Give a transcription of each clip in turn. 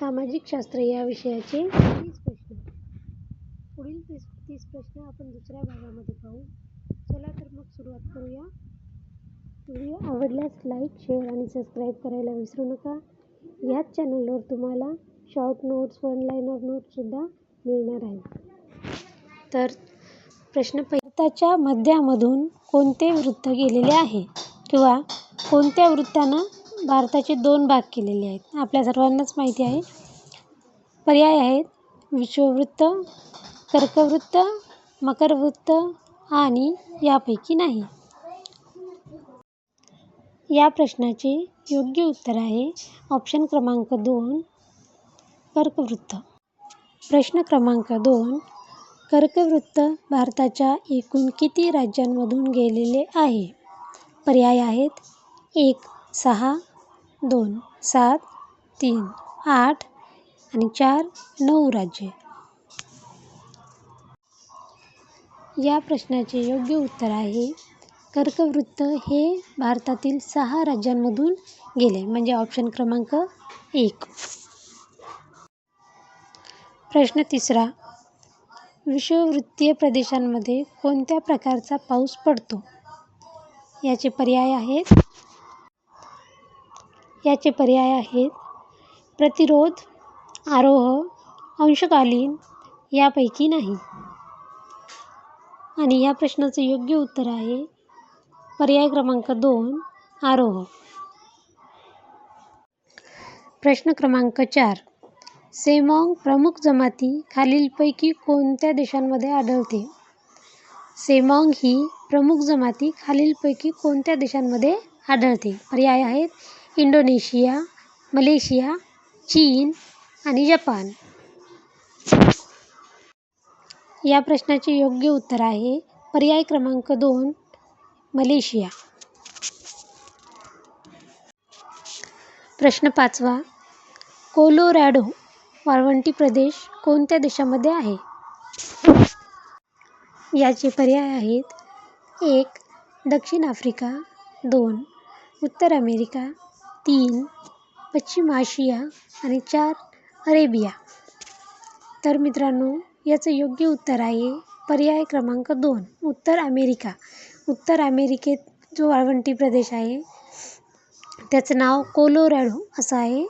सामाजिक शास्त्र या विषयाचे तीस प्रश्न. पुढील तीस तीस प्रश्न आपण दुसऱ्या भागामध्ये पाहू. चला तर मग सुरुवात करूया. व्हिडिओ आवडल्यास लाईक शेअर आणि सबस्क्राईब करायला विसरू नका. याच चॅनलवर तुम्हाला शॉर्ट नोट्स वन लाईनर नोट्ससुद्धा मिळणार आहेत. तर प्रश्न भारताच्या मध्यामधून कोणते वृत्त गेलेले आहे? किंवा कोणत्या वृत्तानं भारताचे दोन भाग केलेले आहेत. आपल्या सर्वांनाच माहिती आहे. पर्याय आहेत. विषुववृत्त कर्कवृत्त मकरवृत्त आणि यापैकी नाही. या प्रश्नाचे योग्य उत्तर आहे ऑप्शन क्रमांक दोन कर्कवृत्त. प्रश्न क्रमांक दोन कर्कवृत्त भारताच्या एकूण किती राज्यांमधून गेलेले आहे? पर्याय आहेत एक सहा दोन सात तीन आठ आणि चार नऊ राज्ये. या प्रश्नाचे योग्य उत्तर आहे कर्कवृत्त हे भारतातील सहा राज्यांमधून गेले म्हणजे ऑप्शन क्रमांक एक. प्रश्न तिसरा विषुववृत्तीय प्रदेशांमध्ये कोणत्या प्रकारचा पाऊस पडतो? याचे पर्याय आहेत याचे पर्याय आहेत. प्रतिरोध आरोह अंशकालीन यापैकी नाही. आणि या प्रश्नाचं योग्य उत्तर आहे पर्याय क्रमांक दोन आरोह. प्रश्न क्रमांक चार सेमॉंग प्रमुख जमाती खालीलपैकी कोणत्या देशांमध्ये आढळते? सेमॉंग ही प्रमुख जमाती खालीलपैकी कोणत्या देशांमध्ये आढळते? पर्याय आहेत इंडोनेशिया मलेशिया चीन आणि जपान. या प्रश्नाचे योग्य उत्तर आहे पर्याय क्रमांक दोन मलेशिया. प्रश्न पाचवा कोलोरॅडो वाळवंटी प्रदेश कोणत्या देशामध्ये आहे? याचे पर्याय आहेत एक दक्षिण आफ्रिका दोन उत्तर अमेरिका तीन पश्चिम आशिया आणि चार अरेबिया. तर मित्रांनो याचं योग्य उत्तर आहे पर्याय क्रमांक दोन उत्तर अमेरिका. उत्तर अमेरिकेत जो वाळवंटी प्रदेश आहे त्याचं नाव कोलोरॅडो असं आहे.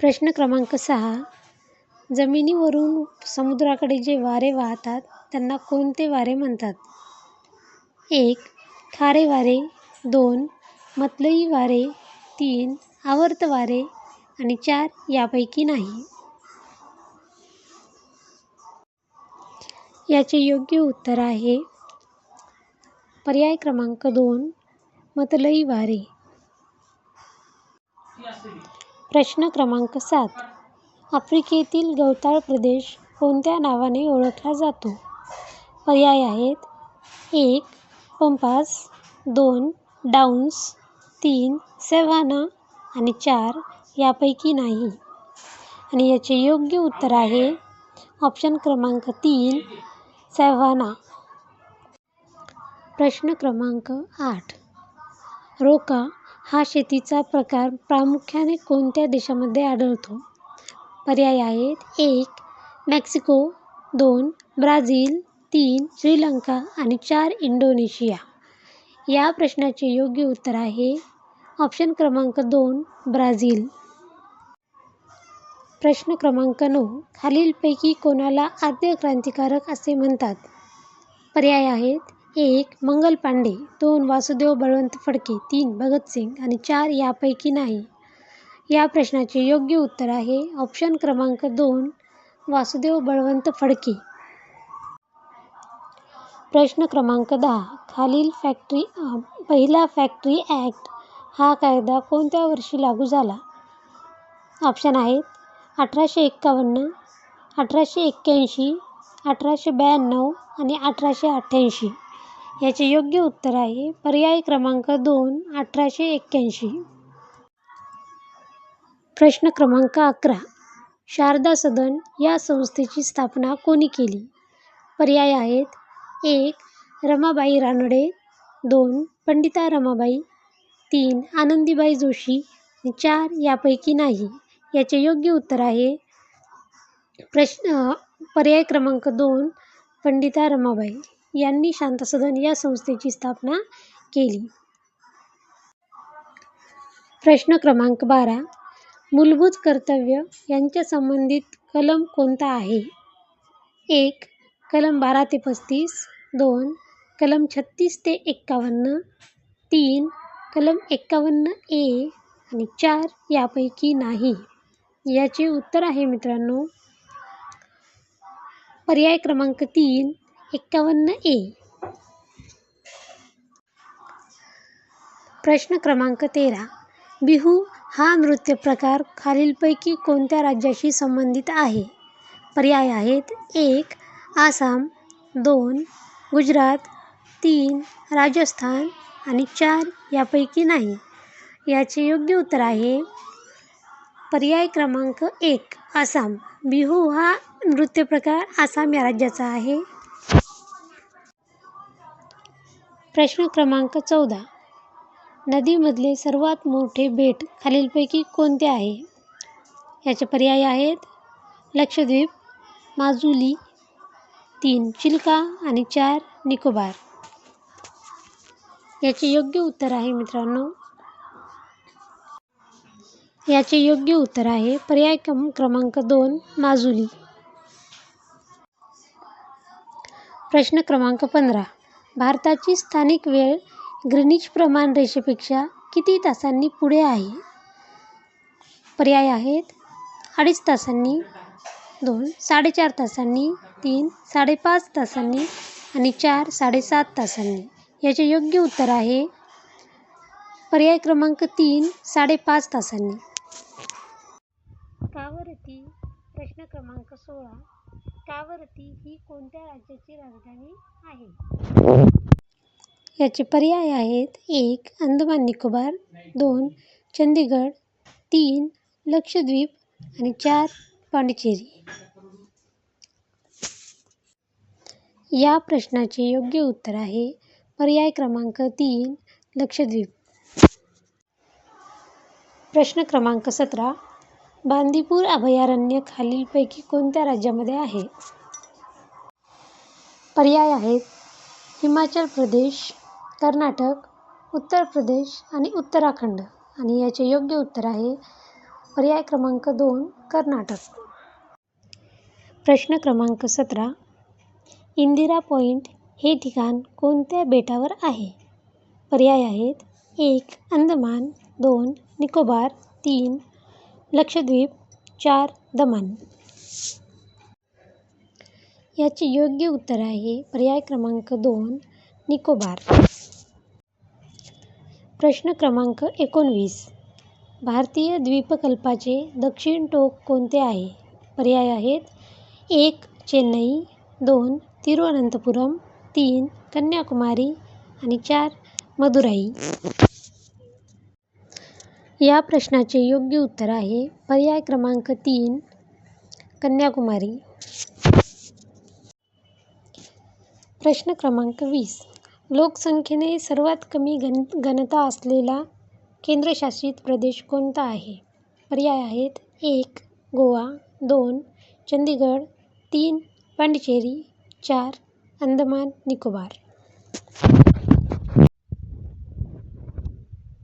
प्रश्न क्रमांक सहा जमिनीवरून समुद्राकडे जे वारे वाहतात त्यांना कोणते वारे म्हणतात? एक खारे वारे. दोन मतलई वारे तीन आवर्त वारे आणि चार यापैकी नाही. याचे योग्य उत्तर आहे पर्याय क्रमांक दोन मतलई वारे. प्रश्न क्रमांक सात आफ्रिकेतील गवताळ प्रदेश कोणत्या नावाने ओळखला जातो? पर्याय आहेत एक पंपास दोन डाउन्स तीन सेव्हाना आणि चार यापैकी नाही. आणि याचे योग्य उत्तर आहे ऑप्शन क्रमांक तीन सेव्हाना प्रश्न क्रमांक आठ. रोका हा शेतीचा प्रकार प्रामुख्याने कोणत्या देशामध्ये आढळतो? पर्याय आहेत एक मेक्सिको दोन ब्राझील तीन श्रीलंका आणि चार इंडोनेशिया. या प्रश्नाचे योग्य उत्तर आहे ऑप्शन क्रमांक दोन ब्राझील. प्रश्न क्रमांक नऊ खालीलपैकी कोणाला आद्य क्रांतिकारक असे म्हणतात? पर्याय आहेत. एक मंगल पांडे. दोन वासुदेव बळवंत फडके. तीन भगतसिंग आणि चार यापैकी नाही. या प्रश्नाचे योग्य उत्तर आहे. ऑप्शन क्रमांक दोन वासुदेव बळवंत फडके. प्रश्न क्रमांक दहा खालील फॅक्टरी पहिला फॅक्टरी ॲक्ट हा कायदा कोणत्या वर्षी लागू झाला? ऑप्शन आहेत अठराशे एक्कावन्न अठराशे एक्क्याऐंशी अठराशे ब्याण्णव आणि अठराशे अठ्ठ्याऐंशी. याचे योग्य उत्तर आहे पर्याय क्रमांक दोन अठराशे एक्क्याऐंशी. प्रश्न क्रमांक अकरा शारदा सदन या संस्थेची स्थापना कोणी केली? पर्याय आहेत एक रमाबाई रानडे दोन पंडिता रमाबाई तीन आनंदीबाई जोशी चार यापैकी नाही. याचे योग्य उत्तर आहे. प्रश्न पर्याय क्रमांक दोन पंडिता रमाबाई यांनी शांतसदन या संस्थेची स्थापना केली. प्रश्न क्रमांक बारा मूलभूत कर्तव्य यांच्या संबंधित कलम कोणता आहे? एक कलम बारा ते पस्तीस दोन कलम छत्तीस ते एक्कावन्न तीन कलम एक्कावन्न ए आणि चार यापैकी नाही. याचे उत्तर आहे मित्रांनो. पर्याय क्रमांक तीन एक्कावन्न ए. प्रश्न क्रमांक तेरा. बिहू हा नृत्य प्रकार खालीलपैकी कोणत्या राज्याशी संबंधित आहे? पर्याय आहेत एक आसाम दोन गुजरात तीन राजस्थान आणि चार यापैकी नाही. याचे योग्य उत्तर आहे पर्याय क्रमांक एक आसाम. बिहू हा नृत्य प्रकार आसाम या राज्याचा आहे. प्रश्न क्रमांक चौदा. नदीमधले सर्वात मोठे बेट खालीलपैकी कोणते आहे? याचे पर्याय आहेत लक्षद्वीप माजुली तीन चिल्का आणि चार निकोबार. याचे योग्य उत्तर आहे मित्रांनो. याचे योग्य उत्तर आहे पर्याय क्रम क्रमांक दोन माजुली. प्रश्न क्रमांक पंधरा. भारताची स्थानिक वेळ ग्रिनिच प्रमाण रेषेपेक्षा किती तासांनी पुढे आहे? पर्याय आहेत अडीच तासांनी दोन साडेचार तासांनी तीन साडेपाच तासांनी आणि चार साडेसात तासांनी. याचे योग्य उत्तर आहे. पर्याय क्रमांक तीन साडेपाच तासांनी. कावरती प्रश्न क्रमांक सोळा. कावरती ही कोणत्या राज्याची राजधानी आहे? याचे पर्याय आहेत एक अंदमान निकोबार दोन चंदीगड तीन लक्षद्वीप आणि चार पांडिचेरी. या प्रश्नाचे योग्य उत्तर आहे पर्याय क्रमांक तीन लक्षद्वीप प्रश्न क्रमांक सतरा बांदीपूर अभयारण्य खालीलपैकी कोणत्या राज्यामध्ये आहे? पर्याय आहेत हिमाचल प्रदेश कर्नाटक उत्तर प्रदेश आणि उत्तराखंड. आणि याचे योग्य उत्तर आहे पर्याय क्रमांक दोन कर्नाटक. प्रश्न क्रमांक सतरा इंदिरा पॉईंट हे ठिकाण कोणत्या बेटावर आहे? पर्याय आहेत. एक अंदमान. दोन निकोबार. तीन लक्षद्वीप. चार दमण. याचे योग्य उत्तर आहे पर्याय क्रमांक दोन निकोबार. प्रश्न क्रमांक एकोणवीस. भारतीय द्वीपकल्पाचे दक्षिण टोक कोणते आहे? पर्याय आहेत. एक चेन्नई. दोन तिरुवनंतपुरम तीन कन्याकुमारी आणि चार मदुराई. या प्रश्नाचे योग्य उत्तर आहे पर्याय क्रमांक तीन कन्याकुमारी. प्रश्न क्रमांक वीस. लोकसंख्येने सर्वात कमी घन घनता असलेला केंद्रशासित प्रदेश कोणता आहे? पर्याय आहेत एक गोवा दोन चंदीगड तीन पांडिचेरी चार अंदमान निकोबार.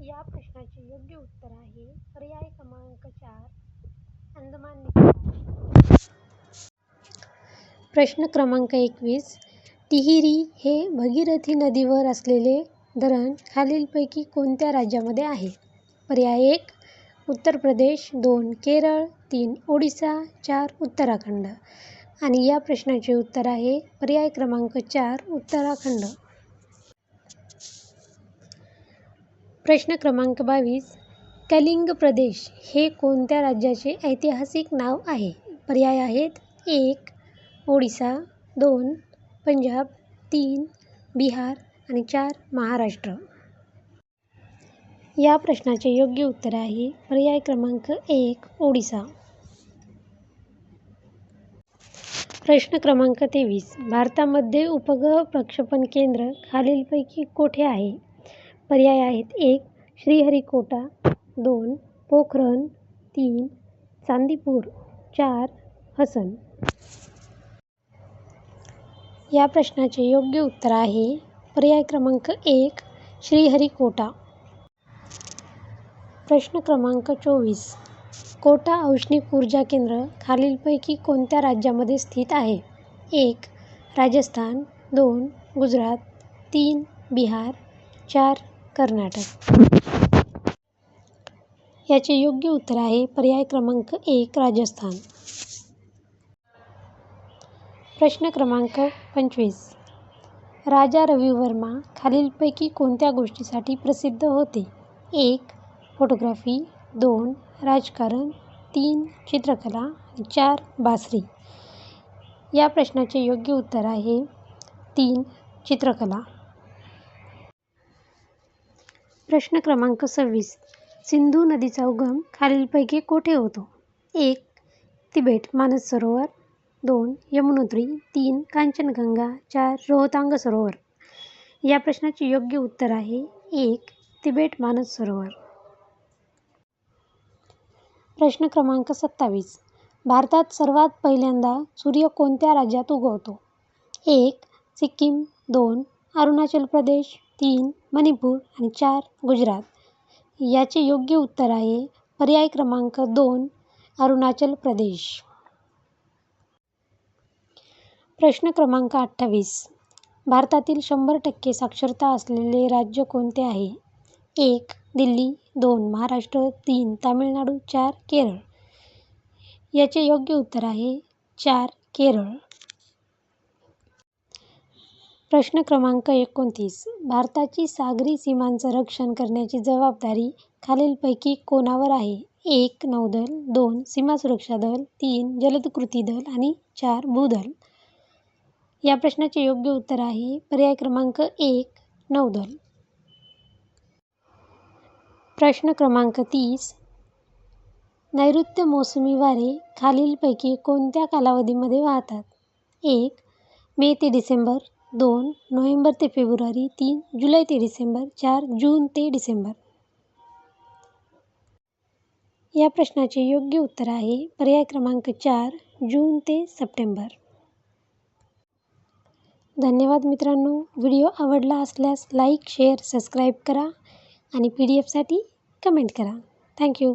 या प्रश्नाचे योग्य उत्तर आहे पर्याय क्रमांक चार अंदमान निकोबार. प्रश्न क्रमांक एकवीस. टिहिरी हे भगीरथी नदीवर असलेले धरण खालीलपैकी कोणत्या राज्यामध्ये आहे? पर्याय एक उत्तर प्रदेश दोन केरळ तीन ओडिसा चार उत्तराखंड. आणि या प्रश्नाचे उत्तर आहे पर्याय क्रमांक चार उत्तराखंड. प्रश्न क्रमांक बावीस कलिंग प्रदेश हे कोणत्या राज्याचे ऐतिहासिक नाव आहे? पर्याय आहेत एक ओडिसा दोन पंजाब तीन बिहार आणि चार महाराष्ट्र. या प्रश्नाचे योग्य उत्तर आहे पर्याय क्रमांक एक ओडिसा. प्रश्न क्रमांक तेवीस. भारतामध्ये उपग्रह प्रक्षेपण केंद्र खालीलपैकी कोठे आहे? पर्याय आहेत एक श्रीहरिकोटा दोन पोखरण तीन चांदीपूर चार हसन. या प्रश्नाचे योग्य उत्तर आहे पर्याय क्रमांक एक श्रीहरिकोटा. प्रश्न क्रमांक चोवीस. कोटा औष्णिक ऊर्जा केंद्र खालीलपैकी कोणत्या राज्यामध्ये स्थित आहे? एक राजस्थान दोन गुजरात तीन बिहार चार कर्नाटक. याचे योग्य उत्तर आहे पर्याय क्रमांक एक राजस्थान. प्रश्न क्रमांक पंचवीस. राजा रविवर्मा खालीलपैकी कोणत्या गोष्टीसाठी प्रसिद्ध होते? एक फोटोग्राफी. दोन राजकारण तीन चित्रकला चार बासरी. या प्रश्नाचे योग्य उत्तर आहे तीन चित्रकला. प्रश्न क्रमांक सव्वीस. सिंधू नदीचा उगम खालीलपैकी कोठे होतो? एक तिबेट मानस सरोवर. दोन यमुनोत्री. तीन कांचनगंगा. चार रोहतांग सरोवर. या प्रश्नाचे योग्य उत्तर आहे एक तिबेट मानस सरोवर. प्रश्न क्रमांक सत्तावीस. भारतात सर्वात पहिल्यांदा सूर्य कोणत्या राज्यात उगवतो? एक सिक्कीम दोन अरुणाचल प्रदेश तीन मणिपूर आणि चार गुजरात. याचे योग्य उत्तर आहे पर्याय क्रमांक दोन अरुणाचल प्रदेश. प्रश्न क्रमांक अठ्ठावीस. भारतातील शंभर टक्के साक्षरता असलेले राज्य कोणते आहे? एक दिल्ली दोन महाराष्ट्र तीन तामिळनाडू चार केरळ. याचे योग्य उत्तर आहे चार केरळ. प्रश्न क्रमांक एकोणतीस. भारताची सागरी सीमांचं रक्षण करण्याची जबाबदारी खालीलपैकी कोणावर आहे? एक नौदल दोन सीमा सुरक्षा दल तीन जलद कृती दल आणि चार भूदल या प्रश्नाचे योग्य उत्तर आहे पर्याय क्रमांक एक नौदल. प्रश्न क्रमांक तीस. नैऋत्य मोसमी वारे खालीलपैकी कोणत्या कालावधीमध्ये वाहतात? एक मे ते डिसेंबर. दोन नोव्हेंबर ते फेब्रुवारी. तीन जुलै ते डिसेंबर. चार जून ते डिसेंबर. या प्रश्नाचे योग्य उत्तर आहे पर्याय क्रमांक चार जून ते सप्टेंबर. धन्यवाद मित्रांनो. व्हिडिओ आवडला असल्यास लाईक शेअर सबस्क्राईब करा. आणि पी डी एफसाठी कमेंट करा थँक्यू